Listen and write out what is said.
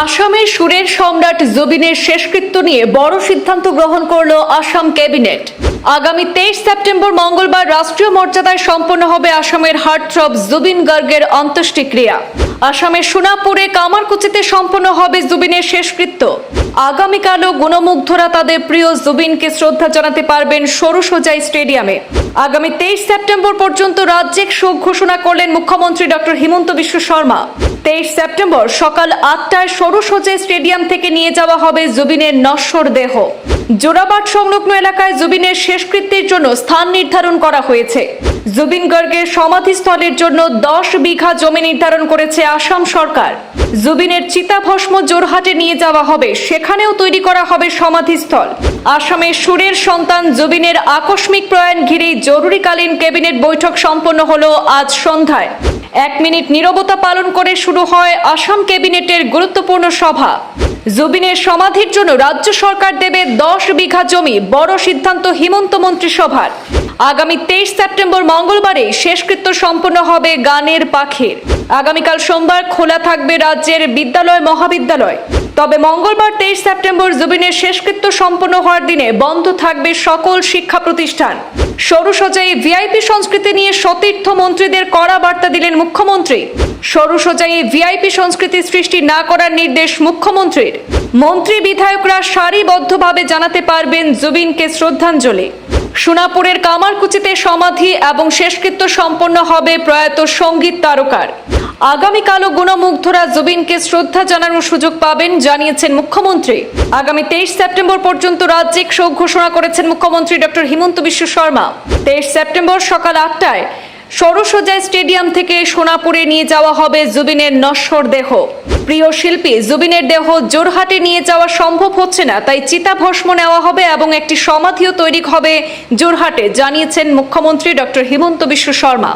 আসামের সুরের সম্রাট জুবিনের শেষকৃত্য নিয়ে বড় সিদ্ধান্ত গ্রহণ করল আসাম ক্যাবিনেট। আগামী তেইশ সেপ্টেম্বর মঙ্গলবার রাষ্ট্রীয় মর্যাদায় সম্পন্ন হবে আসামের হার্টথ্রব জুবিন গার্গের অন্ত্যেষ্টিক্রিয়া। আসামের সোনাপুরে কামারকুচিতে সম্পন্ন হবে জুবিনের শেষকৃত্য। আগামীকালও গুণমুগ্ধরা তাদের প্রিয় জুবিনকে শ্রদ্ধা জানাতে পারবেন সরুসজাই স্টেডিয়ামে। আগামী তেইশ সেপ্টেম্বর পর্যন্ত রাজ্যিক শোক ঘোষণা করলেন মুখ্যমন্ত্রী ডক্টর হিমন্ত বিশ্ব শর্মা। তেইশ সেপ্টেম্বর সকাল আটটায় সরুসজাই স্টেডিয়াম থেকে নিয়ে যাওয়া হবে জুবিনের নশ্বর দেহ। জোড়াবাট সংলগ্ন এলাকায় জুবিনের শেষকৃত্যের জন্য স্থান নির্ধারণ করা হয়েছে। জুবিন গর্গের সমাধিস্থলের জন্য দশ বিঘা জমি নির্ধারণ করেছে আসাম সরকার। জুবিনের চিতাভস্ম জোরহাটে নিয়ে যাওয়া হবে, সেখানেও তৈরি করা হবে সমাধিস্থল। আসামের সুরের সন্তান জুবিনের আকস্মিক প্রয়াণ ঘিরেই জরুরিকালীন ক্যাবিনেট বৈঠক সম্পন্ন হলো আজ সন্ধ্যায়। এক মিনিট নিরবতা পালন করে শুরু হয় আসাম ক্যাবিনেটের গুরুত্বপূর্ণ সভা। জুবিনের সমাধির জন্য রাজ্য সরকার দেবে দশ বিঘা জমি, বড় সিদ্ধান্ত হিমন্ত মন্ত্রিসভার। আগামী তেইশ সেপ্টেম্বর মঙ্গলবারে শেষকৃত্য সম্পন্ন হবে গানের পাখির। আগামীকাল সোমবার খোলা থাকবে রাজ্যের বিদ্যালয়, মহাবিদ্যালয়। তবে মঙ্গলবার তেইশ সেপ্টেম্বর জুবিনের শেষকৃত্য সম্পন্ন হওয়ার দিনে বন্ধ থাকবে সকল শিক্ষা প্রতিষ্ঠান। সরুসজাই ভিআইপি সংস্কৃতি নিয়ে সতীর্থ মন্ত্রীদের কড়া বার্তা দিলেন মুখ্যমন্ত্রী। সরুসজাই ভিআইপি সংস্কৃতি সৃষ্টি না করার নির্দেশ মুখ্যমন্ত্রীর। মন্ত্রী বিধায়করা সারিবদ্ধভাবে জানাতে পারবেন জুবিনকে শ্রদ্ধাঞ্জলি। সোনাপুরের কামারকুচিতে সমাধি এবং শেষকৃত্য সম্পন্ন হবে প্রয়াত সংগীত তারকার। আগামীকালও গুণমুগ্ধরা জুবিনকে শ্রদ্ধা জানানোর সুযোগ পাবেন, জানিয়েছেন মুখ্যমন্ত্রী। আগামী তেইশ সেপ্টেম্বর পর্যন্ত রাজ্যিক শোক ঘোষণা করেছেন মুখ্যমন্ত্রী ডক্টর হিমন্ত বিশ্ব শর্মা। তেইশ সেপ্টেম্বর সকাল আটটায় সরসজাই স্টেডিয়াম থেকে সোনাপুরে নিয়ে যাওয়া হবে জুবিনের নশ্বর দেহ। প্রিয় শিল্পী, জুবিনের দেহ জোরহাটে নিয়ে যাওয়া সম্ভব হচ্ছে না, তাই চিতা ভস্ম নেওয়া হবে এবং একটি সমাধিও তৈরি হবে জোরহাটে, জানিয়েছেন মুখ্যমন্ত্রী ডক্টর হিমন্ত বিশ্ব শর্মা।